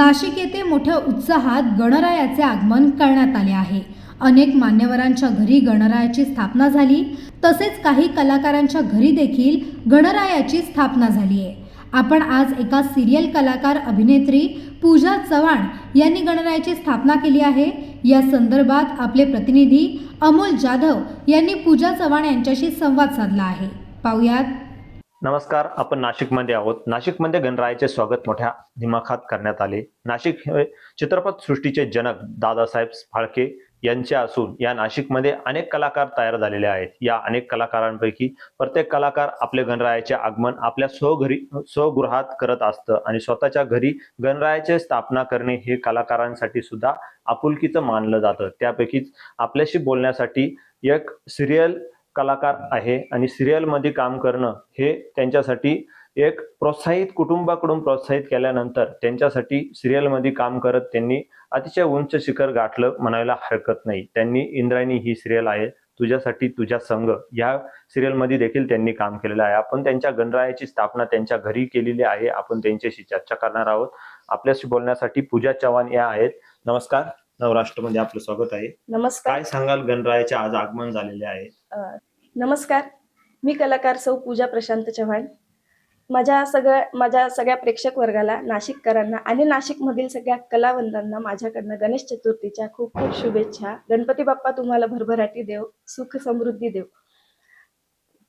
नाशिक येथे मोठ्या उत्साहात गणरायाचे आगमन करण्यात आले आहे. अनेक मान्यवरांच्या घरी गणरायाची स्थापना झाली तसेच काही कलाकारांच्या घरी देखील गणरायाची स्थापना झाली आहे. आपण आज एका सिरियल कलाकार अभिनेत्री पूजा चव्हाण यांनी गणरायाची स्थापना केली आहे. या संदर्भात आपले प्रतिनिधी अमोल जाधव यांनी पूजा चव्हाण यांच्याशी संवाद साधला आहे. पाहुयात. नमस्कार आपण नाशिकमध्ये आहोत. नाशिकमध्ये गणरायाचे स्वागत मोठ्या दिमाखात करण्यात आले. नाशिक हे चित्रपट सृष्टीचे जनक दादासाहेब फाळके यांचे असून या नाशिकमध्ये अनेक कलाकार तयार झालेले आहेत. या अनेक कलाकारांपैकी प्रत्येक कलाकार आपले गणरायाचे आगमन आपल्या स्वघरी स्वगृहात करत असतं आणि स्वतःच्या घरी गणरायाचे स्थापना करणे हे कलाकारांसाठी सुद्धा आपुलकीचं मानलं जातं. त्यापैकीच आपल्याशी बोलण्यासाठी एक सिरियल कलाकार आहे आणि सिरियलमध्ये काम करणं हे त्यांच्यासाठी एक प्रोत्साहित कुटुंबाकडून प्रोत्साहित केल्यानंतर त्यांच्यासाठी सिरियलमध्ये काम करत त्यांनी अतिशय उंच शिखर गाठलं म्हणायला हरकत नाही. त्यांनी इंद्रायणी ही सिरियल आहे तुझ्यासाठी तुझ्या संघ या सिरियलमध्ये देखील त्यांनी काम केलेलं आहे. आपण त्यांच्या गणरायाची स्थापना त्यांच्या घरी केलेली आहे. आपण त्यांच्याशी चर्चा करणार आहोत. आपल्याशी बोलण्यासाठी पूजा चव्हाण या आहेत. नमस्कार. नवराष्ट्रमध्ये आपलं स्वागत आहे. नमस्कार. काय सांगाल गणरायाचे आज आगमन झालेले आहे? नमस्कार. मी कलाकार सौ पूजा प्रशांत चव्हाण. माझ्या सगळ्या माझ्या सगळ्या प्रेक्षक वर्गाला नाशिककरांना आणि नाशिकमधील सगळ्या कलावंतांना माझ्याकडनं गणेश चतुर्थीच्या खूप खूप शुभेच्छा. गणपती बाप्पा तुम्हाला भरभराटी देव सुख समृद्धी देव.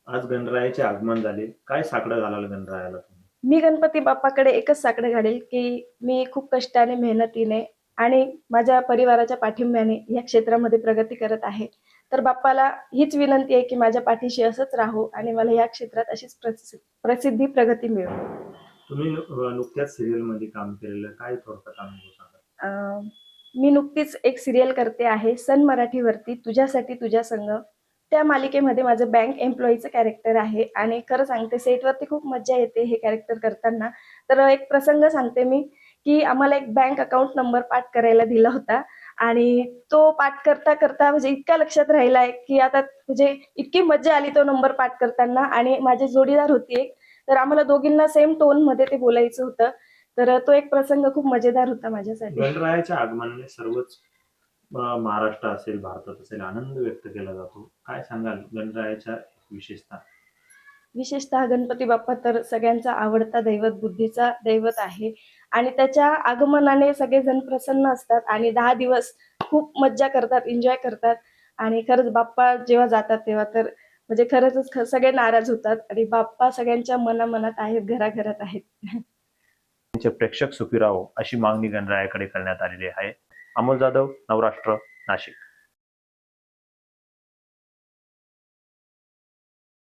आज गणरायाचे आगमन झाले. काय साकडं घालाल गणरायाला मी गणपती बाप्पाकडे एकच साकडं घालेल की मी खूप कष्टाने मेहनतीने आणि माझ्या परिवाराच्या पाठिंब्याने या क्षेत्रामध्ये प्रगती करत आहे. तर बाप्पाला हीच विनंती आहे की माझ्या पाठीशी असंच राहू आणि मला या क्षेत्रात अशीच प्रसि- प्रसिद्धी प्रगती मिळो. तुम्ही नुकत्याच सिरियलमध्ये काम केलेलं काय थोडक्यात अनुभव मी नुकतीच एक सिरियल करते आहे सन मराठीवरती तुझ्यासाठी तुझ्या संघ त्या मालिकेमध्ये माझं बँक एम्प्लॉईचं कॅरेक्टर आहे आणि खरं सांगते सेटवरती खूप मजा येते हे कॅरेक्टर करताना. तर एक प्रसंग सांगते मी की आम्हाला एक बँक अकाउंट नंबर पाठ करायला दिला होता. आणि तो पाठ करता करता म्हणजे इतका लक्षात राहिलाय की आता म्हणजे इतकी मजा आली तो नंबर पाठ करताना आणि माझे जोडीदार होती एक. तर आम्हाला दोघींना सेम टोनमध्ये ते बोलायचं होतं. तर तो एक प्रसंग खूप मजेदार होता माझ्यासाठी. गणरायाच्या आगमनाने सर्वच महाराष्ट्र असेल भारतात असेल आनंद व्यक्त केला जातो. काय सांगाल गणरायाच्या विशेषता? विशेषतः गणपती बाप्पा तर सगळ्यांचा आवडता दैवत बुद्धीचा दैवत आहे. आणि त्याच्या आगमनाने सगळेजण प्रसन्न असतात आणि दहा दिवस खूप मज्जा करतात एन्जॉय करतात. आणि खरंच बाप्पा जेव्हा जातात तेव्हा तर म्हणजे खरंच सगळे नाराज होतात आणि बाप्पा सगळ्यांच्या मनामनात आहेत घराघरात आहेत. त्यांचे प्रेक्षक सुखी राहो अशी मागणी गणरायाकडे करण्यात आलेली आहे. अमोल जाधव नवराष्ट्र नाशिक.